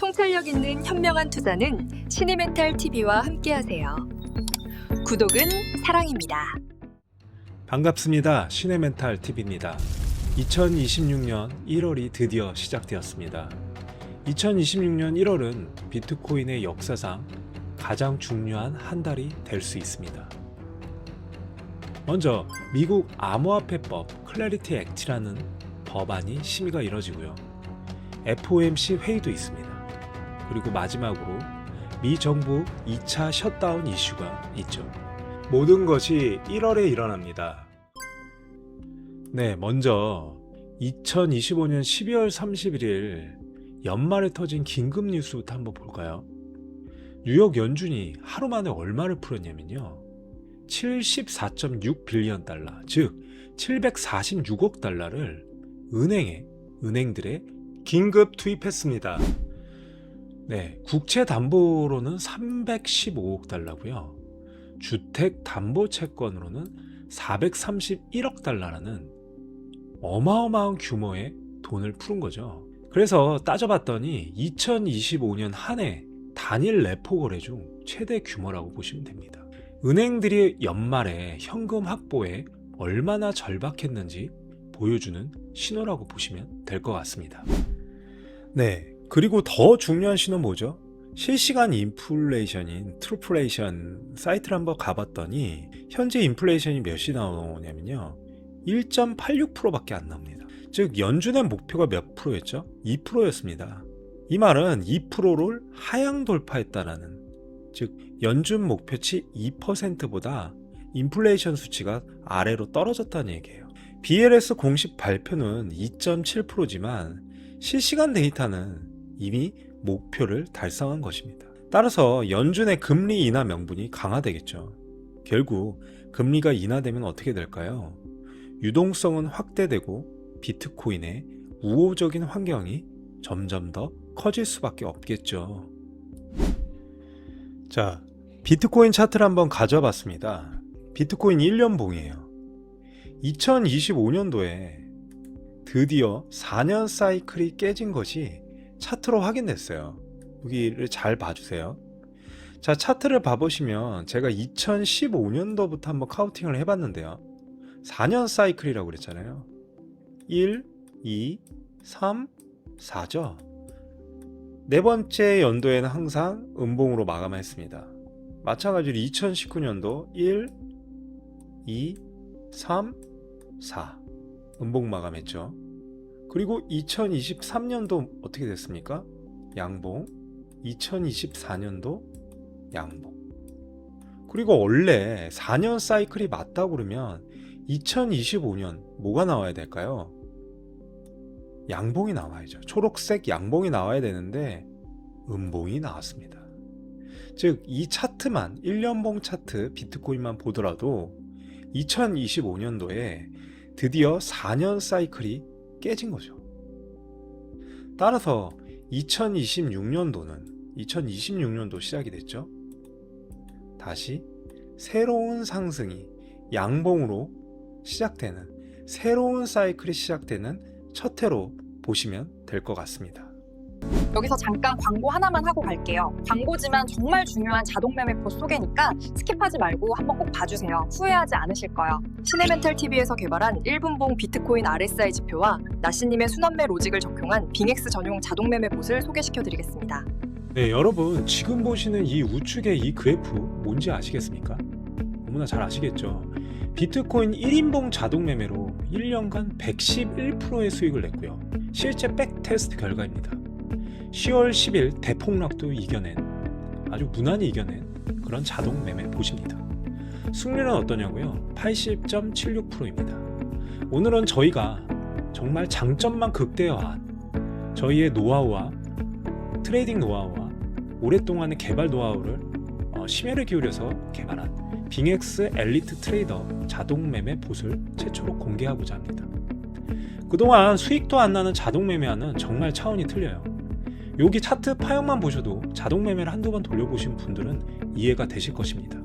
통찰력 있는 현명한 투자는 시니멘탈 TV와 함께하세요. 구독은 사랑입니다. 반갑습니다. 시네멘탈 TV입니다. 2026년 1월이 드디어 시작되었습니다. 2026년 1월은 비트코인의 역사상 가장 중요한 한 달이 될 수 있습니다. 먼저 미국 암호화폐법 클래리티 액트라는 법안이 심의가 이뤄지고요. FOMC 회의도 있습니다. 그리고 마지막으로 미 정부 2차 셧다운 이슈가 있죠. 모든 것이 1월에 일어납니다. 네, 먼저 2025년 12월 31일 연말에 터진 긴급 뉴스부터 한번 볼까요? 뉴욕 연준이 하루 만에 얼마를 풀었냐면요. 74.6 빌리언 달러, 즉 746억 달러를 은행에 은행들에 긴급 투입했습니다. 네, 국채 담보로는 315억 달러고요. 주택 담보 채권으로는 431억 달러라는 어마어마한 규모의 돈을 푸른 거죠. 그래서 따져봤더니 2025년 한 해 단일 레포 거래 중 최대 규모라고 보시면 됩니다. 은행들이 연말에 현금 확보에 얼마나 절박했는지 보여주는 신호라고 보시면 될 것 같습니다. 네. 그리고 더 중요한 신호 뭐죠? 실시간 인플레이션인 트루플레이션 사이트를 한번 가봤더니 현재 인플레이션이 몇이 나오냐면요. 1.86%밖에 안 나옵니다. 즉 연준의 목표가 몇 프로였죠? 2%였습니다. 이 말은 2%를 하향 돌파했다라는 즉 연준 목표치 2%보다 인플레이션 수치가 아래로 떨어졌다는 얘기예요. BLS 공식 발표는 2.7%지만 실시간 데이터는 이미 목표를 달성한 것입니다. 따라서 연준의 금리 인하 명분이 강화되겠죠. 결국 금리가 인하되면 어떻게 될까요? 유동성은 확대되고 비트코인의 우호적인 환경이 점점 더 커질 수밖에 없겠죠. 자, 비트코인 차트를 한번 가져봤습니다. 비트코인 1년봉이에요. 2025년도에 드디어 4년 사이클이 깨진 것이 차트로 확인됐어요. 여기를 잘 봐주세요. 자, 차트를 봐보시면 제가 2015년도부터 한번 카운팅을 해봤는데요. 4년 사이클이라고 그랬잖아요. 1, 2, 3, 4죠. 네 번째 연도에는 항상 음봉으로 마감했습니다. 마찬가지로 2019년도 1, 2, 3, 4 음봉 마감했죠. 그리고 2023년도 어떻게 됐습니까? 양봉. 2024년도 양봉. 그리고 원래 4년 사이클이 맞다고 그러면 2025년 뭐가 나와야 될까요? 양봉이 나와야죠. 초록색 양봉이 나와야 되는데 음봉이 나왔습니다. 즉, 이 차트만, 1년봉 차트 비트코인만 보더라도 2025년도에 드디어 4년 사이클이 깨진 거죠. 따라서 2026년도는 2026년도 시작이 됐죠. 다시 새로운 상승이 양봉으로 시작되는 새로운 사이클이 시작되는 첫 해로 보시면 될 것 같습니다. 여기서 잠깐 광고 하나만 하고 갈게요. 광고지만 정말 중요한 자동 매매포 소개니까 스킵하지 말고 한번 꼭 봐주세요. 후회하지 않으실 거예요. 시네멘탈 TV에서 개발한 1분봉 비트코인 RSI 지표와 나시님의 순환매 로직을 적용한 빙엑스 전용 자동 매매 봇을 소개시켜드리겠습니다. 네, 여러분 지금 보시는 이 우측의 이 그래프 뭔지 아시겠습니까? 너무나 잘 아시겠죠. 비트코인 1인봉 자동 매매로 1년간 111%의 수익을 냈고요. 실제 백 테스트 결과입니다. 10월 10일 대폭락도 이겨낸 아주 무난히 이겨낸 그런 자동 매매 보십니다. 승률은 어떠냐고요? 80.76%입니다. 오늘은 저희가 정말 장점만 극대화한 저희의 노하우와 트레이딩 노하우와 오랫동안의 개발 노하우를 어, 심혈을 기울여서 개발한 빙엑스 엘리트 트레이더 자동 매매 봇을 최초로 공개하고자 합니다. 그동안 수익도 안 나는 자동 매매와는 정말 차원이 틀려요. 여기 차트 파형만 보셔도 자동 매매를 한두 번 돌려보신 분들은 이해가 되실 것입니다.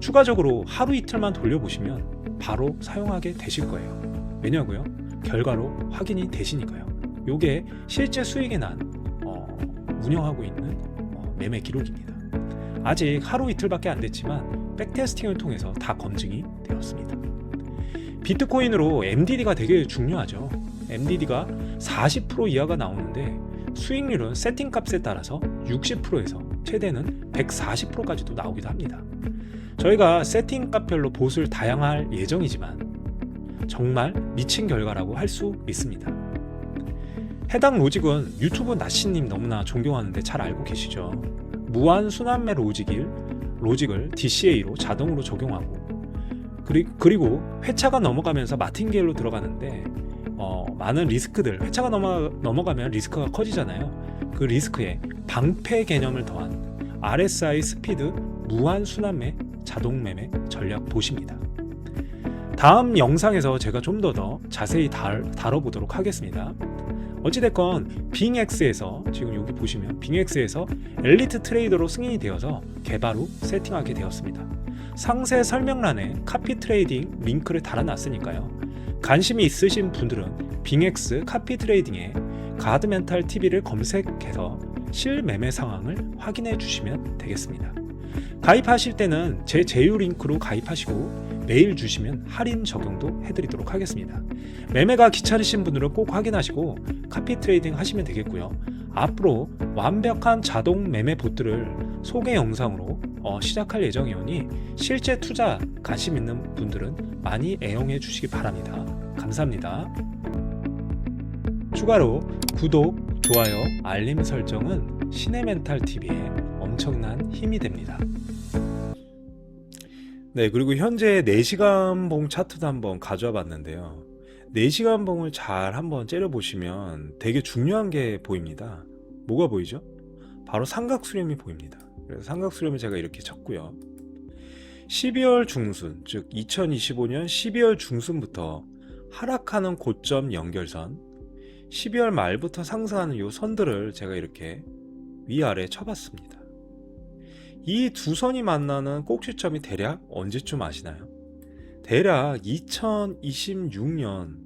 추가적으로 하루 이틀만 돌려보시면 바로 사용하게 되실 거예요. 왜냐고요? 결과로 확인이 되시니까요. 요게 실제 수익이 난 어, 운영하고 있는 어, 매매 기록입니다. 아직 하루 이틀밖에 안 됐지만 백테스팅을 통해서 다 검증이 되었습니다. 비트코인으로 MDD가 되게 중요하죠. MDD가 40% 이하가 나오는데 수익률은 세팅 값에 따라서 60%에서 최대는 140%까지도 나오기도 합니다. 저희가 세팅 값별로 봇을 다양할 예정이지만 정말 미친 결과라고 할 수 있습니다. 해당 로직은 유튜브 나시님 너무나 존경하는데 잘 알고 계시죠. 무한 순환매 로직일 로직을 DCA로 자동으로 적용하고 그리, 그리고 회차가 넘어가면서 마틴게일로 들어가는데 어, 많은 리스크들 회차가 넘어, 넘어가면 리스크가 커지잖아요. 그 리스크에 방패 개념을 더한 RSI 스피드 무한 순환매 자동 매매 전략 보십니다. 다음 영상에서 제가 좀 더더 자세히 달, 다뤄보도록 하겠습니다. 어찌됐건 빙X에서 지금 여기 보시면 빙X에서 엘리트 트레이더로 승인이 되어서 개발 후 세팅하게 되었습니다. 상세 설명란에 카피 트레이딩 링크를 달아놨으니까요. 관심이 있으신 분들은 빙X 카피 트레이딩에 가드멘탈 TV를 검색해서 실매매 상황을 확인해 주시면 되겠습니다. 가입하실 때는 제 제휴 링크로 가입하시고 메일 주시면 할인 적용도 해드리도록 하겠습니다. 매매가 귀찮으신 분들은 꼭 확인하시고 카피 트레이딩 하시면 되겠고요. 앞으로 완벽한 자동 매매 봇들을 소개 영상으로 어, 시작할 예정이오니 실제 투자 관심 있는 분들은 많이 애용해 주시기 바랍니다. 감사합니다. 추가로 구독, 좋아요, 알림 설정은 신의 멘탈 TV에 엄청난 힘이 됩니다. 네, 그리고 현재 4시간 봉 차트도 한번 가져와 봤는데요. 4시간 봉을 잘 한번 째려 보시면 되게 중요한 게 보입니다. 뭐가 보이죠? 바로 삼각수렴이 보입니다. 그래서 삼각수렴을 제가 이렇게 쳤고요. 12월 중순, 즉 2025년 12월 중순부터 하락하는 고점 연결선, 12월 말부터 상승하는 이 선들을 제가 이렇게 위아래 쳐봤습니다. 이 두 선이 만나는 꼭지점이 대략 언제쯤 아시나요? 대략 2026년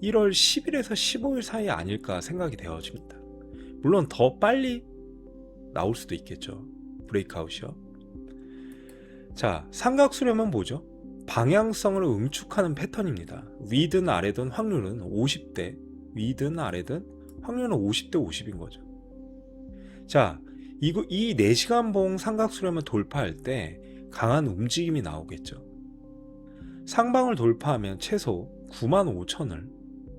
1월 10일에서 15일 사이 아닐까 생각이 되어집니다. 물론 더 빨리 나올 수도 있겠죠. 브레이크아웃이요. 자, 삼각수렴은 뭐죠? 방향성을 응축하는 패턴입니다. 위든 아래든 확률은 50대, 위든 아래든 확률은 50대 50인 거죠. 자, 이거 이 4시간 봉 삼각수렴을 돌파할 때 강한 움직임이 나오겠죠. 상방을 돌파하면 최소 9만 5천을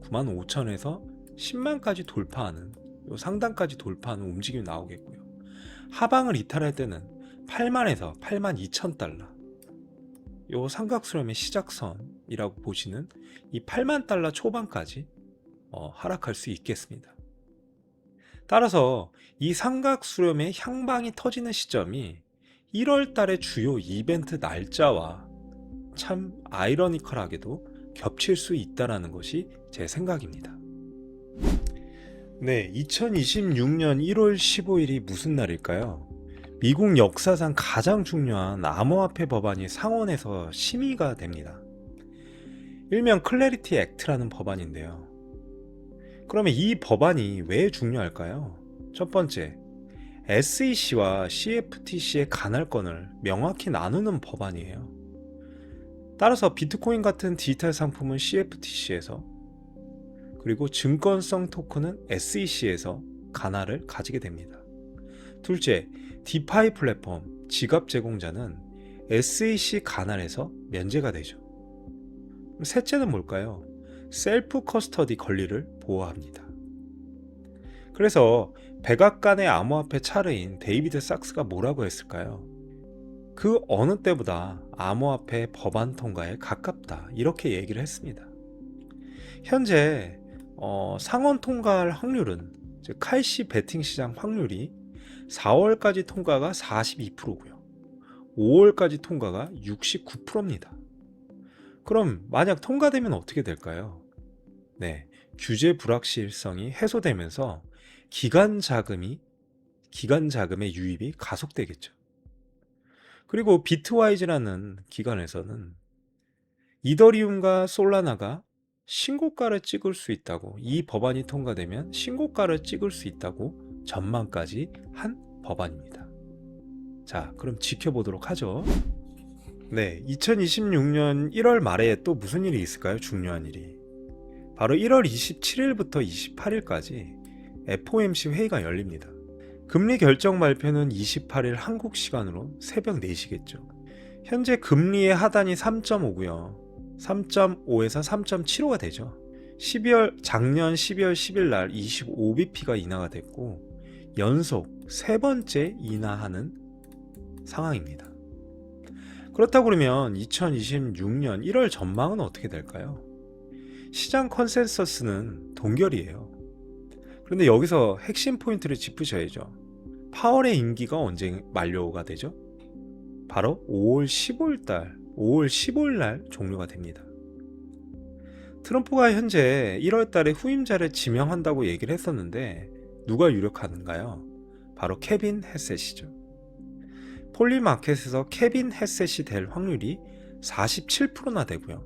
9만 5천에서 10만까지 돌파하는 요 상단까지 돌파하는 움직임이 나오겠고요. 하방을 이탈할 때는 8만에서 8만 2천 달러 요 삼각수렴의 시작선이라고 보시는 이 8만 달러 초반까지 어, 하락할 수 있겠습니다. 따라서 이 삼각수렴의 향방이 터지는 시점이 1월 달의 주요 이벤트 날짜와 참 아이러니컬하게도 겹칠 수 있다라는 것이 제 생각입니다. 네, 2026년 1월 15일이 무슨 날일까요? 미국 역사상 가장 중요한 암호화폐 법안이 상원에서 심의가 됩니다. 일명 클래리티 액트라는 법안인데요. 그러면 이 법안이 왜 중요할까요? 첫 번째, SEC와 CFTC의 간할권을 명확히 나누는 법안이에요. 따라서 비트코인 같은 디지털 상품은 CFTC에서 그리고 증권성 토큰은 SEC에서 간할을 가지게 됩니다. 둘째, 디파이 플랫폼 지갑 제공자는 SEC 간할에서 면제가 되죠. 셋째는 뭘까요? 셀프 커스터디 권리를 보호합니다. 그래서 백악관의 암호화폐 차르인 데이비드 sak스가 뭐라고 했을까요? 그 어느 때보다 암호화폐 법안 통과에 가깝다 이렇게 얘기를 했습니다. 현재 어, 상원 통과할 확률은 즉 칼시 베팅 시장 확률이 4월까지 통과가 42%고요. 5월까지 통과가 69%입니다. 그럼 만약 통과되면 어떻게 될까요? 네, 규제 불확실성이 해소되면서 기간 자금이 기간 자금의 유입이 가속되겠죠. 그리고 비트와이즈라는 기관에서는 이더리움과 솔라나가 신고가를 찍을 수 있다고 이 법안이 통과되면 신고가를 찍을 수 있다고 전망까지 한 법안입니다. 자, 그럼 지켜보도록 하죠. 네, 2026년 1월 말에 또 무슨 일이 있을까요? 중요한 일이. 바로 1월 27일부터 28일까지 FOMC 회의가 열립니다. 금리 결정 발표는 28일 한국 시간으로 새벽 4시겠죠. 현재 금리의 하단이 3.5고요. 3.5에서 3.75가 되죠. 12월 작년 12월 10일 날 25bp가 인하가 됐고 연속 세 번째 인하하는 상황입니다. 그렇다고 그러면 2026년 1월 전망은 어떻게 될까요? 시장 컨센서스는 동결이에요. 그런데 여기서 핵심 포인트를 짚으셔야죠. 파월의 임기가 언제 만료가 되죠? 바로 5월 15일 달, 5월 15일 날 종료가 됩니다. 트럼프가 현재 1월 달에 후임자를 지명한다고 얘기를 했었는데 누가 유력한가요? 바로 케빈 헤셋이죠. 폴리마켓에서 케빈 헤셋이 될 확률이 47%나 되고요.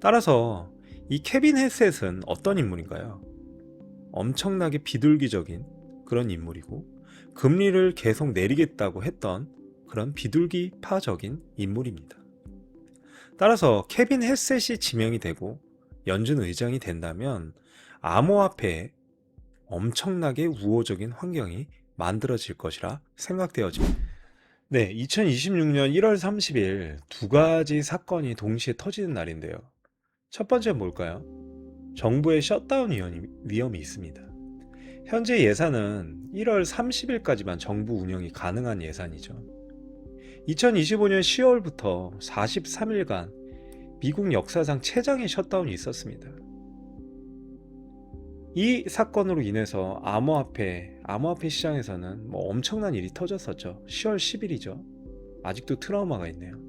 따라서 이 케빈 헤셋은 어떤 인물인가요? 엄청나게 비둘기적인 그런 인물이고 금리를 계속 내리겠다고 했던 그런 비둘기파적인 인물입니다. 따라서 케빈 헤셋이 지명이 되고 연준 의장이 된다면 암호화폐에 엄청나게 우호적인 환경이 만들어질 것이라 생각되어집니다. 네, 2026년 1월 30일 두 가지 사건이 동시에 터지는 날인데요. 첫 번째 뭘까요? 정부의 셧다운 위험이, 위험이 있습니다. 현재 예산은 1월 30일까지만 정부 운영이 가능한 예산이죠. 2025년 10월부터 43일간 미국 역사상 최장의 셧다운이 있었습니다. 이 사건으로 인해서 암호화폐, 암호화폐 시장에서는 뭐 엄청난 일이 터졌었죠. 10월 10일이죠. 아직도 트라우마가 있네요.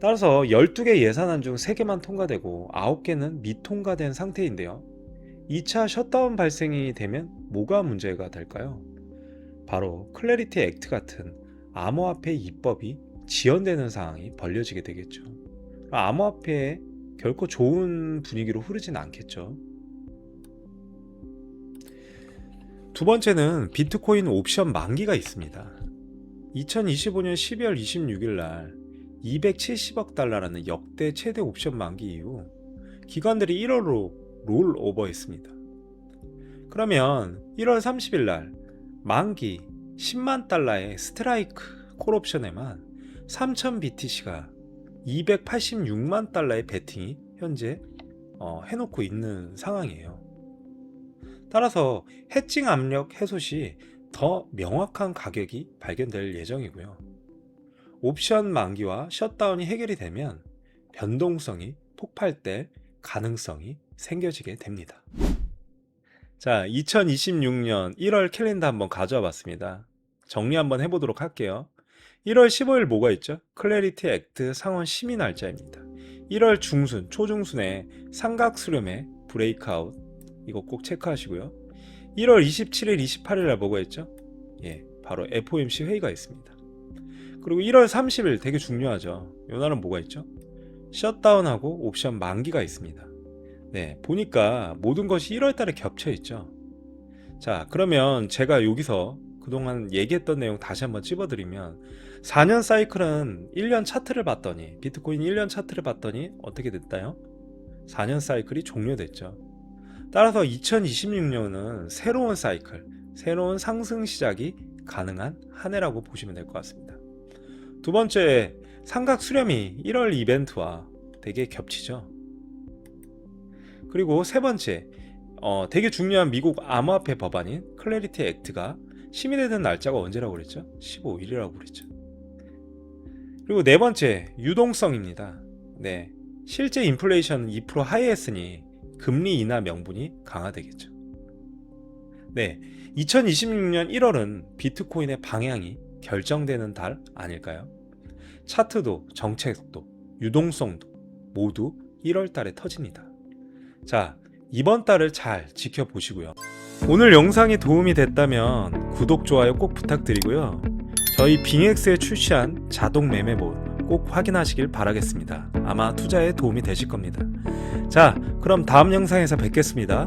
따라서 12개 예산안 중 3개만 통과되고 9개는 미통과된 상태인데요. 2차 셧다운 발생이 되면 뭐가 문제가 될까요? 바로 클래리티 액트 같은 암호화폐 입법이 지연되는 상황이 벌려지게 되겠죠. 암호화폐에 결코 좋은 분위기로 흐르진 않겠죠. 두 번째는 비트코인 옵션 만기가 있습니다. 2025년 12월 26일 날 270억 달러라는 역대 최대 옵션 만기 이후 기관들이 1월로 롤 오버했습니다. 그러면 1월 30일 날 만기 10만 달러의 스트라이크 콜옵션에만 3000 BTC가 286만 달러의 베팅이 현재 어, 해놓고 있는 상황이에요. 따라서 해칭 압력 해소 시 더 명확한 가격이 발견될 예정이고요. 옵션 만기와 셧다운이 해결이 되면 변동성이 폭발될 가능성이 생겨지게 됩니다. 자, 2026년 1월 캘린더 한번 가져와 봤습니다. 정리 한번 해보도록 할게요. 1월 15일 뭐가 있죠? 클래리티 액트 상원 심의 날짜입니다. 1월 중순, 초중순에 삼각 수렴의 브레이크아웃 이거 꼭 체크하시고요. 1월 27일, 28일 날 뭐가 있죠? 예, 바로 FOMC 회의가 있습니다. 그리고 1월 30일 되게 중요하죠. 요 날은 뭐가 있죠? 셧다운하고 옵션 만기가 있습니다. 네, 보니까 모든 것이 1월 달에 겹쳐 있죠. 자, 그러면 제가 여기서 그동안 얘기했던 내용 다시 한번 찝어드리면 4년 사이클은 1년 차트를 봤더니 비트코인 1년 차트를 봤더니 어떻게 됐다요? 4년 사이클이 종료됐죠. 따라서 2026년은 새로운 사이클, 새로운 상승 시작이 가능한 한 해라고 보시면 될 것 같습니다. 두 번째, 삼각 수렴이 1월 이벤트와 되게 겹치죠. 그리고 세 번째, 어, 되게 중요한 미국 암호화폐 법안인 클래리티 액트가 심의되는 날짜가 언제라고 그랬죠? 15일이라고 그랬죠. 그리고 네 번째, 유동성입니다. 네. 실제 인플레이션은 2% 하이했으니 금리 인하 명분이 강화되겠죠. 네. 2026년 1월은 비트코인의 방향이 결정되는 달 아닐까요? 차트도 정책도 유동성도 모두 1월 달에 터집니다. 자, 이번 달을 잘 지켜보시고요. 오늘 영상이 도움이 됐다면 구독, 좋아요 꼭 부탁드리고요. 저희 빙엑스에 출시한 자동 매매본 꼭 확인하시길 바라겠습니다. 아마 투자에 도움이 되실 겁니다. 자, 그럼 다음 영상에서 뵙겠습니다.